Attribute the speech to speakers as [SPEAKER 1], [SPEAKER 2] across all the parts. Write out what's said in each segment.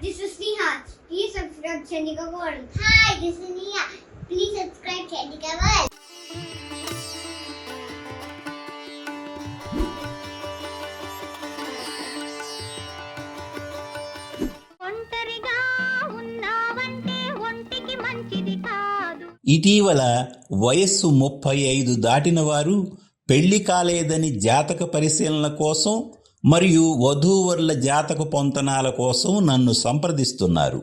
[SPEAKER 1] this is Neha. Please subscribe Chandika World. Hi, this is Neha. Please subscribe Chandika World.
[SPEAKER 2] ఇటీవల వయస్సు ముప్పై ఐదు దాటిన వారు పెళ్ళి కాలేదని జాతక పరిశీలన కోసం మరియు వధూవరుల జాతక పొంతనాల కోసం నన్ను సంప్రదిస్తున్నారు.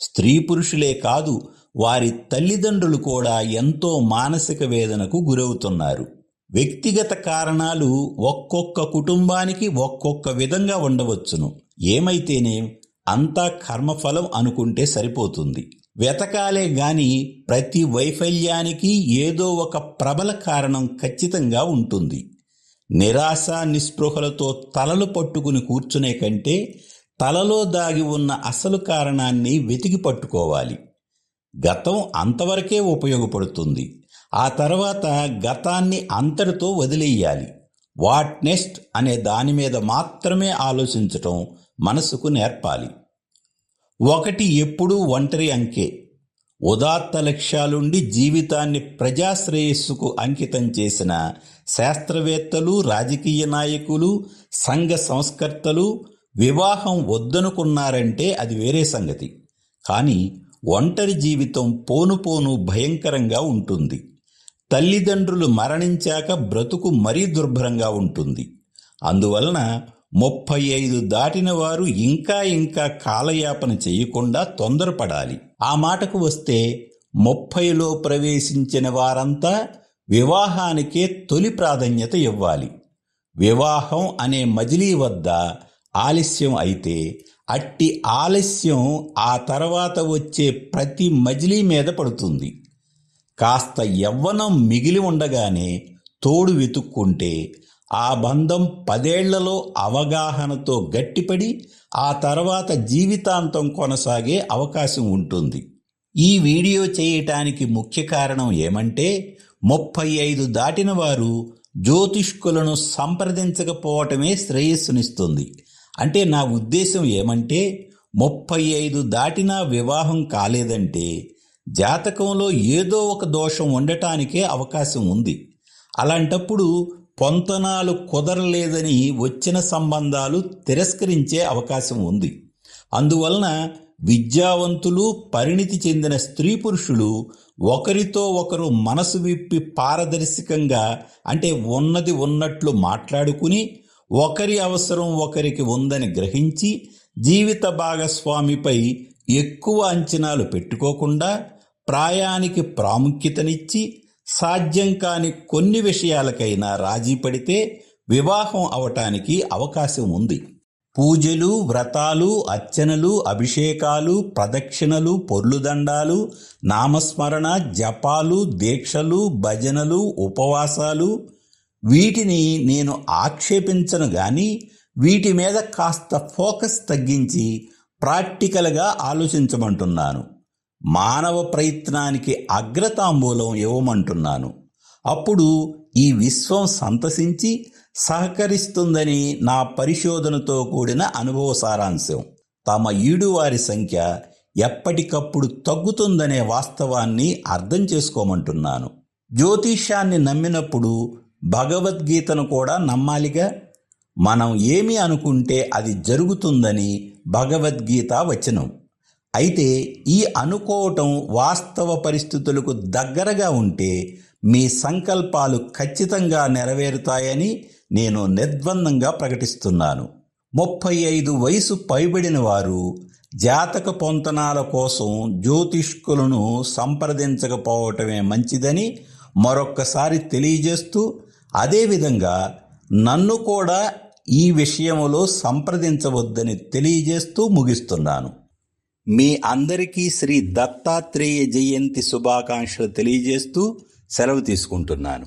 [SPEAKER 2] స్త్రీ పురుషులే కాదు వారి తల్లిదండ్రులు కూడా ఎంతో మానసిక వేదనకు గురవుతున్నారు. వ్యక్తిగత కారణాలు ఒక్కొక్క కుటుంబానికి ఒక్కొక్క విధంగా ఉండవచ్చును. ఏమైతేనే అంతా కర్మఫలం అనుకుంటే సరిపోతుంది. వెతకాలే గాని ప్రతి వైఫల్యానికి ఏదో ఒక ప్రబల కారణం ఖచ్చితంగా ఉంటుంది. నిరాశ నిస్పృహలతో తలలు పట్టుకుని కూర్చునే కంటే తలలో దాగి ఉన్న అసలు కారణాన్ని వెతికి పట్టుకోవాలి. గతం అంతవరకే ఉపయోగపడుతుంది. ఆ తర్వాత గతాన్ని అంతటితో వదిలేయాలి. వాట్ నెక్స్ట్ అనే దాని మీద మాత్రమే ఆలోచించటం మనసుకు నేర్పాలి. ఒకటి ఎప్పుడూ ఒంటరి అంకే. ఉదాత్త లక్ష్యాలుండి జీవితాన్ని ప్రజాశ్రేయస్సుకు అంకితం చేసిన శాస్త్రవేత్తలు రాజకీయ నాయకులు సంఘ సంస్కర్తలు వివాహం వద్దనుకున్నారంటే అది వేరే సంగతి. కానీ ఒంటరి జీవితం పోను పోను భయంకరంగా ఉంటుంది. తల్లిదండ్రులు మరణించాక బ్రతుకు మరీ దుర్భరంగా ఉంటుంది. అందువలన ముప్పై ఐదు దాటిన వారు ఇంకా ఇంకా కాలయాపన చేయకుండా తొందరపడాలి. ఆ మాటకు వస్తే ముప్పైలో ప్రవేశించిన వారంతా వివాహానికే తొలి ప్రాధాన్యత ఇవ్వాలి. వివాహం అనే మజిలీ వద్ద ఆలస్యం అయితే అట్టి ఆలస్యం ఆ తర్వాత వచ్చే ప్రతి మజిలీ మీద పడుతుంది. కాస్త యవ్వనం మిగిలి ఉండగానే తోడు వెతుక్కుంటే ఆ బంధం పదేళ్ళలో అవగాహనతో గట్టిపడి ఆ తర్వాత జీవితాంతం కొనసాగే అవకాశం ఉంటుంది. ఈ వీడియో చేయటానికి ముఖ్య కారణం ఏమంటే ముప్పై ఐదు దాటిన వారు జ్యోతిష్కులను సంప్రదించకపోవటమే శ్రేయస్సునిస్తుంది. అంటే నా ఉద్దేశం ఏమంటే ముప్పై ఐదు దాటినా వివాహం కాలేదంటే జాతకంలో ఏదో ఒక దోషం ఉండటానికే అవకాశం ఉంది. అలాంటప్పుడు పొంతనాలు కుదరలేదని వచ్చిన సంబంధాలు తిరస్కరించే అవకాశం ఉంది. అందువలన విద్యావంతులు పరిణితి చెందిన స్త్రీ పురుషులు ఒకరితో ఒకరు మనసు విప్పి పారదర్శకంగా అంటే ఉన్నది ఉన్నట్లు మాట్లాడుకుని ఒకరి అవసరం ఒకరికి ఉందని గ్రహించి జీవిత భాగస్వామిపై ఎక్కువ అంచనాలు పెట్టుకోకుండా ప్రాయానికి ప్రాముఖ్యతనిచ్చి సాధ్యం కాని కొన్ని విషయాలకైనా రాజీ పడితే వివాహం అవటానికి అవకాశం ఉంది. పూజలు వ్రతాలు అర్చనలు అభిషేకాలు ప్రదక్షిణలు పొర్లుదండాలు నామస్మరణ జపాలు దీక్షలు భజనలు ఉపవాసాలు. వీటిని నేను ఆక్షేపించను గాని వీటి మీద కాస్త ఫోకస్ తగ్గించి ప్రాక్టికల్గా ఆలోచించమంటున్నాను. మానవ ప్రయత్నానికి అగ్రతాంబూలం ఇవ్వమంటున్నాను. అప్పుడు ఈ విశ్వం సంతసించి సహకరిస్తుందని నా పరిశోధనతో కూడిన అనుభవ సారాంశం. తమ ఈడువారి సంఖ్య ఎప్పటికప్పుడు తగ్గుతుందనే వాస్తవాన్ని అర్థం చేసుకోమంటున్నాను. జ్యోతిష్యాన్ని నమ్మినప్పుడు భగవద్గీతను కూడా నమ్మాలిగా? మనం ఏమి అనుకుంటే అది జరుగుతుందని భగవద్గీత వచనం. అయితే ఈ అనుకోవటం వాస్తవ పరిస్థితులకు దగ్గరగా ఉంటే మీ సంకల్పాలు ఖచ్చితంగా నెరవేరుతాయని నేను నిర్బంధంగా ప్రకటిస్తున్నాను. ముప్పై ఐదు వయసు పైబడిన వారు జాతక పొంతనాల కోసం జ్యోతిష్కులను సంప్రదించకపోవటమే మంచిదని మరొక్కసారి తెలియజేస్తూ అదేవిధంగా నన్ను కూడా ఈ విషయంలో సంప్రదించవద్దని తెలియజేస్తూ ముగిస్తున్నాను. మీ అందరికీ శ్రీ దత్తాత్రేయ జయంతి శుభాకాంక్షలు తెలియజేస్తూ సెలవు తీసుకుంటున్నాను.